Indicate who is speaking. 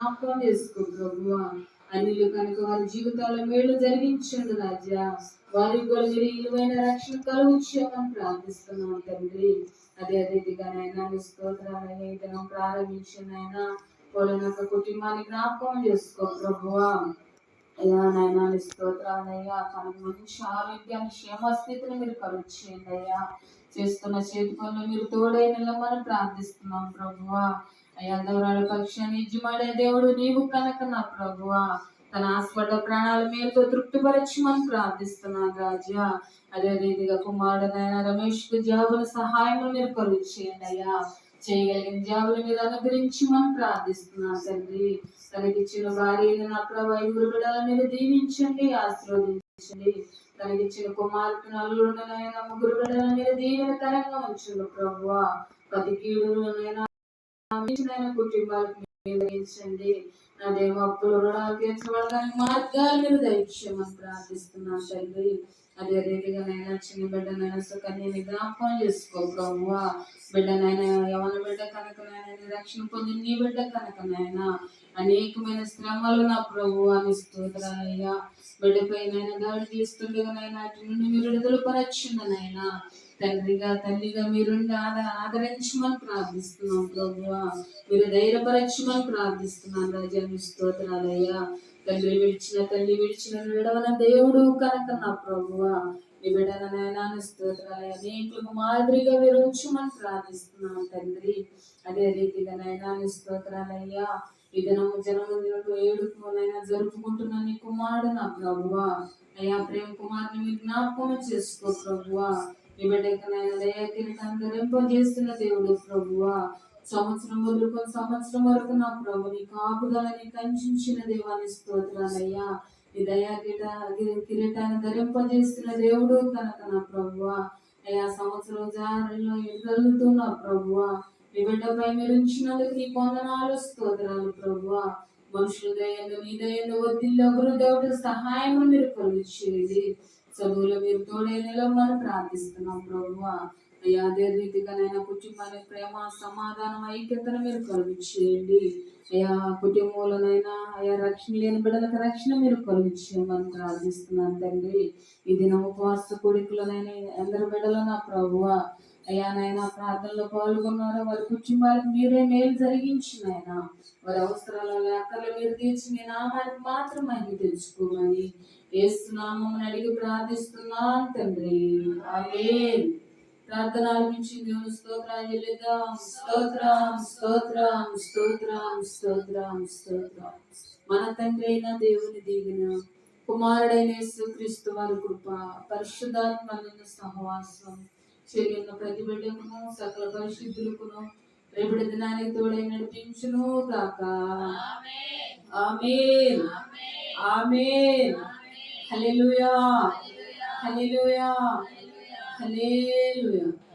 Speaker 1: జ్ఞాపకం చేసుకో ప్రభు అన్నిలు కనుక వారి జీవితాల్లో మేలు జరిగించండి రాజా. వారికి కూడా మీరు ఇలువైన రక్షణ కలుగుచ్చామని ప్రార్థిస్తున్నాం తండ్రి. అదే రీతిగా నైనా మీ స్తోత్రాలయ్యా ఈ దినం ప్రారంభించిన ఆయన కుటుంబాన్ని జ్ఞాపకం చేసుకో ప్రభువా. అయ్యా నాయన నీ స్తోత్రాలయ్యా తనకు మంచి ఆరోగ్యాన్ని క్షేమస్థితిని మీరు కలుగుచేయండి అయ్యా. చేస్తున్న చేతి పనులు మీరు తోడైన మనం ప్రార్థిస్తున్నాం ప్రభువా. అయ్యా దౌరాల పక్షాన్ని ఇజ్జుమాడే దేవుడు నీవు కనుక నా ప్రభువా. తన ఆస్పట ప్రాణాల మేలుతో తృప్తిపరచమని ప్రార్థిస్తున్నాను రాజా. అదే రీతిగా కుమారుడైన రమేష్కు జాబుల సహాయం మీరు కలుగు చేయండి అయ్యా. చేయగలిగిన జాబులు మీరు అనుగ్రహించమని ప్రార్థిస్తున్నాను తండ్రి. తనకిచ్చిన భార్య నా ప్రభు ఐదుగురు బిడ్డల మీద దీవించండి ఆశీర్వదించండి. తనకిచ్చిన కుమార్తె నలుగురునైనా ముగ్గురు బిడ్డల మీద దీవెన కరంగా ఉంచండి ప్రభు ప్రతి కీడులనైనా కుటుంబాలకు నిర్వహించండి నా దేవ అప్పులు రుణాలు తీర్చబడడానికి మార్గాలు మీరు దయచేయమని ప్రార్థిస్తున్నాను తండ్రి. అదే రీతిగా నైనా చిన్న బిడ్డనైనా సుకన్యని జ్ఞాపకం చేసుకో ప్రభువా. బిడ్డనైనా యవన బిడ్డ కనుక రక్షణ పొంది నీ బిడ్డ కనుక అనేకమైన శ్రమలు నా ప్రభు అని స్తోత్రాలయ్యా బిడ్డపైన దాడి తీస్తుండగా నైనా అటు నుండి మీరు విడుదల పరచిందనైనా తండ్రిగా తల్లిగా మీరుండి ఆద ఆదరించమని ప్రార్థిస్తున్నాం ప్రభువా. మీరు ధైర్యపరచమని ప్రార్థిస్తున్నాను రాజా మీ స్తోత్రాలయ్యా. తండ్రి విడిచిన తల్లి విడిచిన విడవన దేవుడు కనుక నా ప్రభువా. నీ విడవనైనా నాయనాన్ని స్తోత్రాలయ్యా. అనేకులకు మాదిరిగా మీరు ఉంచమని ప్రార్థిస్తున్నాం తండ్రి. అదే రీతిగా నైనాన్ని స్తోత్రాలయ్యా. ఈ దినము జన్మదినపు ఏడుకునైనా జరుపుకుంటున్న నీ కుమారుడు నా ప్రభువా. అయ్యా ప్రేమ కుమార్ని మీరు జ్ఞాపకం చేసుకో ప్రభువా. ఈ బిడ్డకు నాయన దయాకిరీటాన్ని దేవుడు ప్రభువా. సంవత్సరం వదులుకొని సంవత్సరం వరకు నా ప్రభు నీ కాపుదలని కంచించిన దేవాన్ని స్తోత్రాలయ్యా. ఈ దయా కిట కిరీటాన్ని ధరింపజేస్తున్న దేవుడు కనుక నా ప్రభువా. అయ్యా సంవత్సరం జారిలో ఎదుగుతున్న నా ప్రభువా. నీ బిడ్డపై మీరు ఉంచినందుకు నీ పొందనాలు స్తోత్రాలు ప్రభువా. మనుషుల దయంలో నీ దయంలో వద్దిల్లో గురుదేవుడు సహాయం మీరు కలిగించేది సభ్యులు మీరు తోడైనలో మనం ప్రార్థిస్తున్నాం ప్రభు అయ్యా అదే రీతిగానైనా కుటుంబానికి ప్రేమ సమాధానం ఐక్యతను మీరు కలుగు చేయండి అయ్యా కుటుంబంలోనైనా అయ్యా రక్షణ లేని బిడ్డలకు రక్షణ మీరు కలుగు చేయమని ప్రార్థిస్తున్నాను తండ్రి. ఈ దినం ఉపవాస కోరికలనైనా అందరి బిడ్డలు నా ప్రభువా. అయ్యా నాయన ప్రార్థనలో పాల్గొన్నారు? వారి కుటుంబాలకు మీరే మేలు జరిగించిన ఆయన వారి అవసరాలలో అక్కర్లు మీరు తీర్చి మీ నామానికి మాత్రం మహిమ తెచ్చుకోమని ఏస్తున్నామని అడిగి ప్రార్థిస్తున్నాను తండ్రి. ఆమె ప్రార్థన ఆరంభించి దేవుని స్తోత్రాలు చెల్లిద్దాం. స్తోత్రం స్తోత్రం స్తోత్రం స్తోత్రం స్తోత్రం. మన తండ్రి అయిన దేవుని దీవెన కుమారుడైన యేసుక్రీస్తు వారి కృప పరిశుద్ధాత్మ సహవాసం చెల్లిన ప్రతి బిడ్డకును సకల పరిశుద్ధులకును రేపటి దినానికి తోడై నడిపించును కాక ఆమెన్. ఆమేన్. హల్లెలూయా. హల్లెలూయా. హల్లెలూయా.